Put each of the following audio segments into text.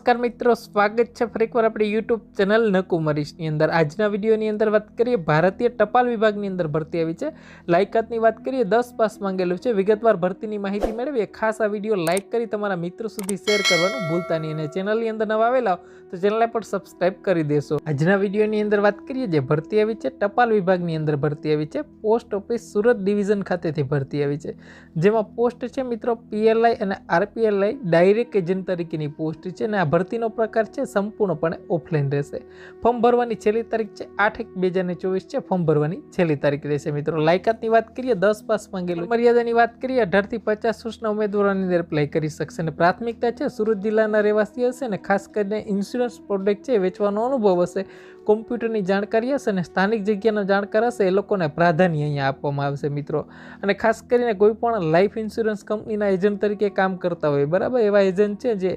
નમસ્કાર મિત્રો, સ્વાગત છે ફરીકવાર આપણે યુટ્યુબ ચેનલ નકુમરીશની અંદર. આજના વિડીયોની અંદર વાત કરીએ, ભારતીય ટપાલ વિભાગની અંદર ભરતી આવી છે. લાયકાતની વાત કરીએ, દસ પાસ માંગેલું છે. વિગતવાર ભરતીની માહિતી મેળવીએ. ખાસ આ વીડિયો લાઇક કરી તમારા મિત્રો સુધી શેર કરવાનું ભૂલતા નહીં અને ચેનલની અંદર નવા આવેલા તો ચેનલને પણ સબસ્ક્રાઇબ કરી દેશો. આજના વિડીયોની અંદર વાત કરીએ, જે ભરતી આવી છે, ટપાલ વિભાગની અંદર ભરતી આવી છે. પોસ્ટ ઓફિસ સુરત ડિવિઝન ખાતેથી ભરતી આવી છે. જેમાં પોસ્ટ છે મિત્રો, પીએલઆઈ અને આરપીએલઆઈ ડાયરેક્ટ એજન્ટ તરીકેની પોસ્ટ છે અને આ ભરતીનો પ્રકાર છે સંપૂર્ણપણે ઓફલાઈન રહેશે. ફોર્મ ભરવાની છેલ્લી તારીખ છે આઠ એક બે હજાર ચોવીસ છે. ફોર્મ ભરવાની છેલ્લી તારીખ રહેશે મિત્રો. લાયકાતની વાત કરીએ, દસ પાસ માંગેલું મર્યાદાની વાત કરીએ, અઢારથી પચાસ વર્ષના ઉમેદવારોની અંદર એપ્લાય કરી શકશે અને પ્રાથમિકતા છે, સુરત જિલ્લાના રહેવાસી હશે અને ખાસ કરીને ઇન્સ્યોરન્સ પ્રોડક્ટ છે વેચવાનો અનુભવ હશે. કોમ્પ્યુટરની જાણકારી હશે અને સ્થાનિક જગ્યાનો જાણકાર હશે, એ લોકોને પ્રાધાન્ય અહીંયા આપવામાં આવશે મિત્રો. અને ખાસ કરીને કોઈ પણ લાઈફ ઇન્સ્યોરન્સ કંપનીના એજન્ટ તરીકે કામ કરતા હોય, બરાબર? એવા એજન્ટ છે જે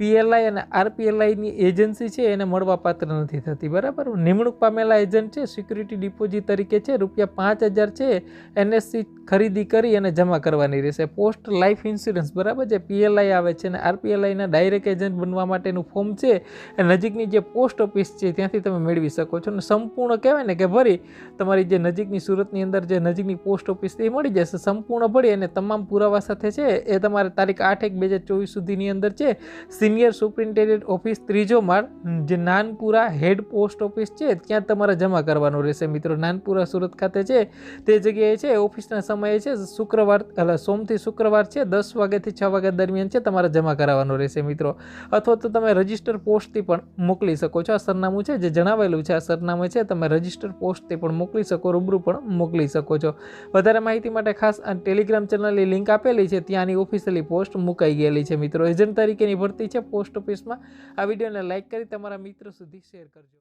પીએલઆઈ અને આરપીએલઆઈની એજન્સી છે, એને મળવા પાત્ર નથી થતી. બરાબર? નિમણૂક પામેલા એજન્ટ છે, સિક્યુરિટી ડિપોઝિટ તરીકે છે, રૂપિયા પાંચ હજાર છે, એનએસસી ખરીદી કરી અને જમા કરવાની રહેશે. પોસ્ટ લાઈફ ઇન્સ્યોરન્સ, બરાબર જે પીએલઆઈ આવે છે અને આરપીએલઆઈના ડાયરેક્ટ એજન્ટ બનવા માટેનું ફોર્મ છે, એ નજીકની જે પોસ્ટ ઓફિસ છે, ત્યાંથી તમે મેળવી શકો છો. અને સંપૂર્ણ કહેવાય ને કે ભરી, તમારી જે નજીકની સુરતની અંદર જે નજીકની પોસ્ટ ઓફિસ એ મળી જશે. સંપૂર્ણ ભરી અને તમામ પુરાવા સાથે છે, એ તમારે તારીખ આઠ એક બે હજાર ચોવીસ સુધીની અંદર છે સિનિયર સુપ્રિન્ટેન્ડન્ટ ઓફિસ ત્રીજો માળ, જે નાનપુરા હેડ પોસ્ટ ઓફિસ છે, ત્યાં તમારે જમા કરવાનું રહેશે. મિત્રો, નાનપુરા સુરત ખાતે છે, તે જગ્યાએ છે, ઓફિસના સમયે છે, શુક્રવાર એટલે સોમથી શુક્રવાર છે, દસ વાગ્યાથી છ વાગ્યા દરમિયાન છે, તમારે જમા કરાવવાનું રહેશે, મિત્રો. અથવા તો તમે રજિસ્ટર પોસ્ટથી પણ મોકલી શકો છો. આ સરનામું છે, જે જણાવેલું છે, આ સરનામું છે, તમે રજિસ્ટર પોસ્ટથી પણ મોકલી શકો, રૂબરૂ પણ મોકલી શકો છો. વધારે માહિતી માટે ખાસ ટેલિગ્રામ ચેનલની લિંક આપેલી છે, ત્યાંની ઓફિશિયલી પોસ્ટ મુકાઈ ગયેલી છે, મિત્રો. એજન્ટ તરીકેની ભરતી છે પોસ્ટ ઓફિસમાં. આ વિડીયોને લાઇક કરી તમારા મિત્રો સુધી શેર કરજો.